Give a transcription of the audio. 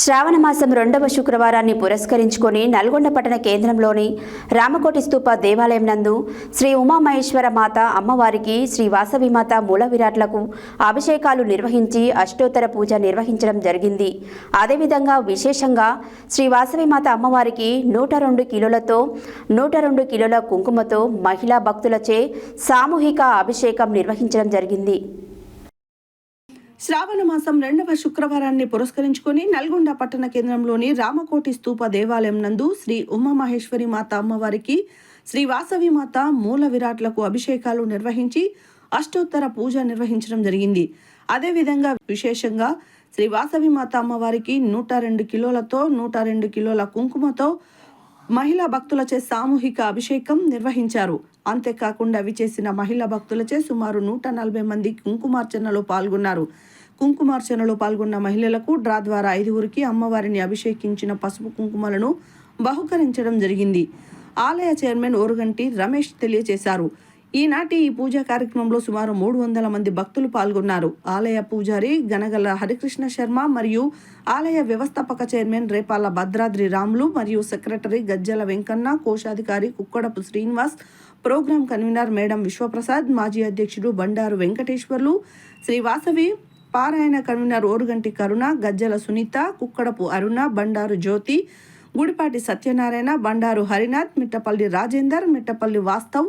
శ్రావణ మాసం రెండవ శుక్రవారాన్ని పురస్కరించుకొని నల్గొండ పట్టణ కేంద్రంలోని రామకోటి స్తూప దేవాలయం నందు శ్రీ ఉమామహేశ్వర మాత అమ్మవారికి శ్రీ వాసవి మాత మూల విరాట్లకు అభిషేకాలు నిర్వహించి అష్టోత్తర పూజ నిర్వహించడం జరిగింది. అదేవిధంగా విశేషంగా శ్రీ వాసవి మాత అమ్మవారికి నూట రెండు కిలోలతో నూట రెండు కిలోల కుంకుమతో మహిళా భక్తులచే సామూహిక అభిషేకం నిర్వహించడం జరిగింది. శ్రావణ మాసం రెండవ శుక్రవారాన్ని పురస్కరించుకొని నల్గొండ పట్టణ కేంద్రంలోని రామకోటి స్తూప దేవాలయం నందు శ్రీ ఉమామహేశ్వరి మాత అమ్మవారికి శ్రీ వాసవి మాత మూల విరాట్లకు అభిషేకాలు నిర్వహించి అష్టోత్తర పూజ నిర్వహించడం జరిగింది. అదేవిధంగా విశేషంగా శ్రీ వాసవి మాత అమ్మవారికి నూట రెండు కిలోలతో నూట రెండు కిలోల కుంకుమతో మహిళా భక్తులచే సామూహిక అభిషేకం నిర్వహించారు. అంతేకాకుండా విచేసిన మహిళా భక్తులచే సుమారు నూట నలభై మంది కుంకుమార్చనలో పాల్గొన్నారు. కుంకుమార్చనలో పాల్గొన్న మహిళలకు డ్రా ద్వారా ఐదుగురికి అమ్మవారిని అభిషేకించిన పసుపు కుంకుమలను బహుకరించడం జరిగింది. ఆలయ చైర్మన్ ఓరుగంటి రమేష్ తెలియజేశారు. ఈనాటి ఈ పూజా కార్యక్రమంలో సుమారు మూడు వందల మంది భక్తులు పాల్గొన్నారు. ఆలయ పూజారి గనగల హరికృష్ణ శర్మ మరియు ఆలయ వ్యవస్థాపక చైర్మన్ రేపాల భద్రాద్రి రాములు మరియు సెక్రటరీ గజ్జల వెంకన్న కోశాధికారి Kukkadapu Srinivas program convener madam Vishwaprasad మాజీ అధ్యక్షుడు బండారు వెంకటేశ్వర్లు శ్రీ వాసవి పారాయణ కన్వీనర్ ఓరుగంటి కరుణ గజ్జల సునీత కుక్కడపు అరుణ బండారు జ్యోతి గుడిపాటి సత్యనారాయణ బండారు హరినాథ్ మిట్టపల్లి రాజేందర్ మిట్టపల్లి వాస్తవ్